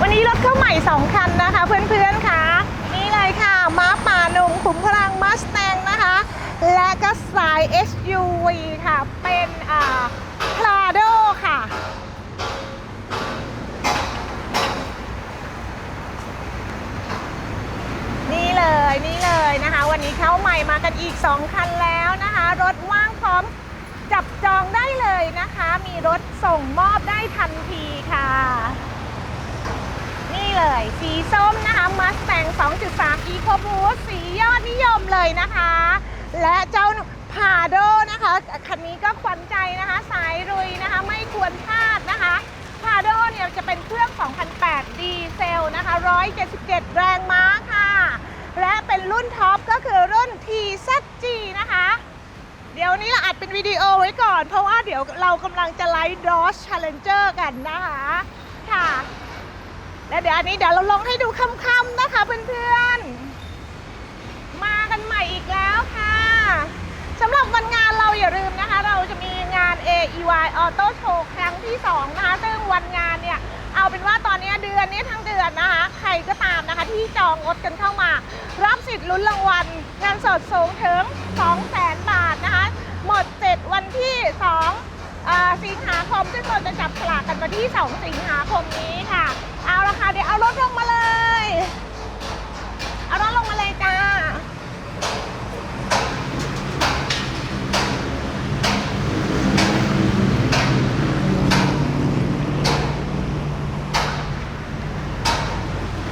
วันนี้รถเข้าใหม่ 2 คันนะคะ เพื่อนๆค่ะ นี่เลยค่ะ ม้าป่าหนุ่มขุมพลังมัสแตงนะคะ และก็สาย SUV ค่ะ เป็นอ่า Prado ค่ะ นี่เลยนี่เลยนะคะ วันนี้เข้าใหม่มากันอีก 2 คันแล้วนะคะ รถว่างพร้อมจับจองได้เลยนะคะ มีรถส่งมอบได้ทันทีค่ะ นี่เลย สีส้มนะคะ Mustang 2.3 Eco Boost สียอดนิยมเลยนะคะ และเจ้าพาโดนะคะ คันนี้ก็ขวัญใจนะคะ สายรุยนะคะ ไม่ควรพลาดนะคะพาโดเนี่ยจะเป็นเครื่อง 2008 ดีเซลนะคะ 177 แรงม้าค่ะ และเป็นรุ่นท็อปก็คือรุ่น TZG นะคะ เดี๋ยวนี้เราอัดเป็นวิดีโอไว้ก่อน เพราะว่าเดี๋ยวเรากำลังจะไลฟ์ Dodge Challenger กันนะคะ ค่ะ แล้วเดี๋ยวอันนี้เดี๋ยวเราลงให้ดูค่ำๆนะคะเพื่อนๆ มากันใหม่อีกแล้วค่ะสำหรับวันงานเราอย่าลืมนะคะ เราจะมีงาน AEY Auto Show ครั้งที่2นะคะซึ่งวันงานเนี่ย เอาเป็นว่าตอนนี้เดือนนี้ทั้งเดือนนะคะ ใครก็ตามนะคะที่จองรถกันเข้ามา รับสิทธิ์ลุ้นรางวัลเงินสดสูงถึง 200,000 บาทนะคะ หมดเสร็จวันที่ 2 สิงหาคมซึ่งเราจะจับฉลากกันวันที่ 2 สิงหาคมนี้ค่ะ เอาคาเดี๋ยวเอารถลงมาเลย เอารถลงมาเลยจ้า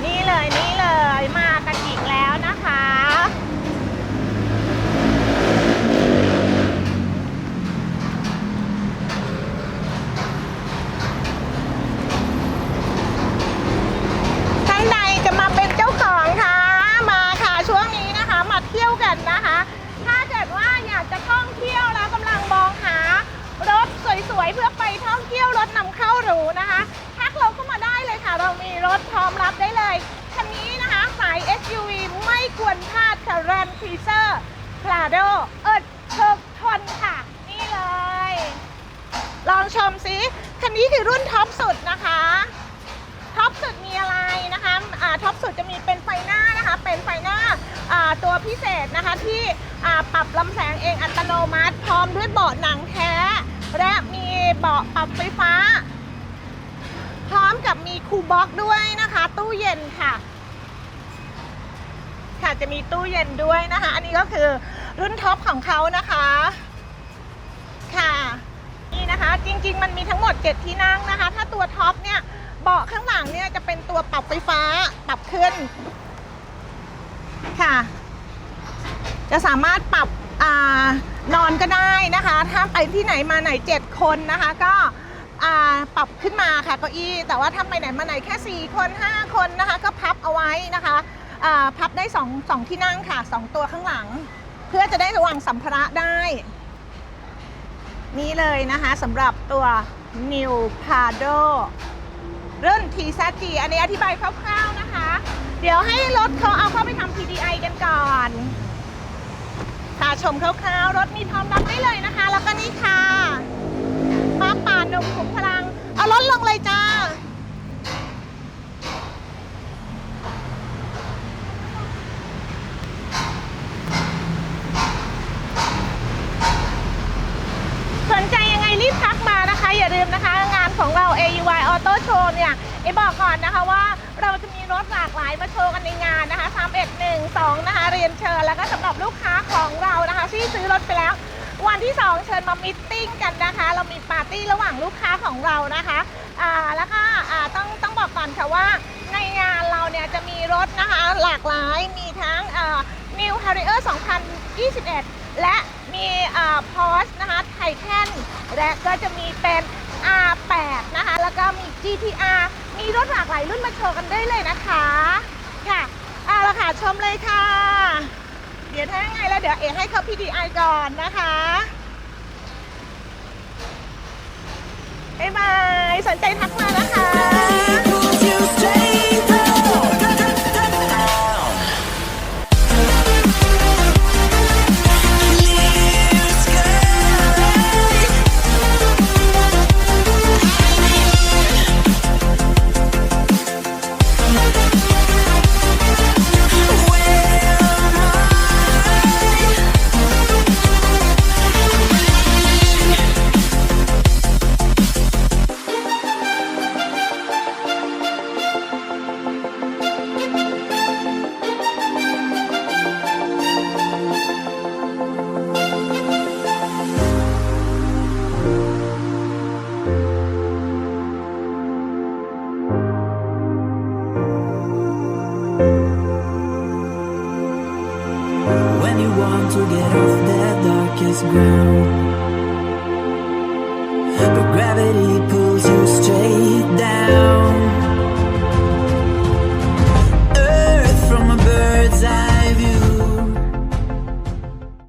นี่เลยนี่เลยมากันอีกแล้วนะคะ ท่านใดจะมาเป็นเจ้าของคะมาค่ะช่วงนี้นะคะ มาเที่ยวกันนะคะ ถ้าเกิดว่าอยากจะท่องเที่ยวแล้วกำลังมองหารถสวยๆ เพื่อไปท่อง เที่ยวรถนำเข้าหรูนะคะทักเราเข้ามาได้เลยค่ะ เรามีรถพร้อมรับได้เลยคันนี้นะคะสาย SUV ไม่ควรพลาดค่ะ Ram Cruiser Prado เอิร์ดเทิกทนค่ะ นี่เลย ลองชมซิคันนี้คือรุ่นท็อปสุดนะคะท็อปสุดมีอะไรนะคะอ่าท็อปสุดจะมีเป็นไฟหน้านะคะ เป็นไฟหน้าอ่าตัวพิเศษนะคะที่อ่าปรับลำแสงเองอัตโนมัติ พร้อมด้วยเบาะหนังแท้ และมีเบาะปรับไฟฟ้า พร้อมกับมีคูบ็อกด้วยนะคะ ตู้เย็นค่ะ ค่ะจะมีตู้เย็นด้วยนะคะ อันนี้ก็คือรุ่นท็อปของเขานะคะ ค่ะนี่นะคะ จริง ๆ มันมีทั้งหมด 7 ที่นั่งนะคะ ถ้าตัวท็อปเนี่ยเบาะข้างหลังเนี่ยจะเป็นตัวปรับไฟฟ้าปรับขึ้นค่ะ จะสามารถปรับอนอนก็ได้นะคะ ถ้าไปที่ไหนมาไหน 7 คนนะคะ ก็ปรับขึ้นมาค่ะเก้าอี้ แต่ว่าถ้าไปไหนมาไหนแค่ 4 คน 5 คนนะคะ ก็พับเอาไว้นะคะพับได้2 2ที่นั่งค่ะ 2 ตัวข้างหลัง เพื่อจะได้ระวังสัมภาระได้ นี่เลยนะคะสำหรับตัว New Prado รุ่น t z g อันนี้อธิบายคร่าวๆนะคะ เดี๋ยวให้รถเขาเอาเข้าไปทำ PDI กันก่อน ค่ะชมคร่าวๆรถมีพร้อมรับได้เลยนะคะ แล้วก็นี่ค่ะมาป่านมขุมพลัง เอารถลงเลยจ้าสนใจยังไงรีบทักมานะคะ อย่าลืมนะคะ งานของเรา AUY Auto Show เนี่ยไอบอกก่อนนะคะว่าเราจะมีรถหลากหลายมาโชว์กันในงาน 3112 นะคะเรียนเชิญแล้วก็สำหรับลูกค้าของเรานะคะที่ซื้อรถไปแล้ว วันที่ 2 เชิญมามิทติ้งกันนะคะ เรามีปาร์ตี้ระหว่างลูกค้าของเรานะคะอ่าแล้วก็อ่าต้องต้องบอกก่อนค่ะว่าในงานเราเนี่ยจะมีรถนะคะหลากหลายมีทั้งอ่า New Harrier 2021 และมีพอสนะคะไทแคนและก็จะมีเป็น R8 นะคะ แล้วก็มี GTR มีรถหลากหลายรุ่นมาโชว์กันได้เลยนะคะ ค่ะ มาและค่ะ ชมเลยค่ะ เดี๋ยวถ้ายังไงแล้วเดี๋ยวเอให้เขาพีดีไอก่อนนะคะบ๊ายบายสนใจทักมานะคะ anyone to get off that darkest ground.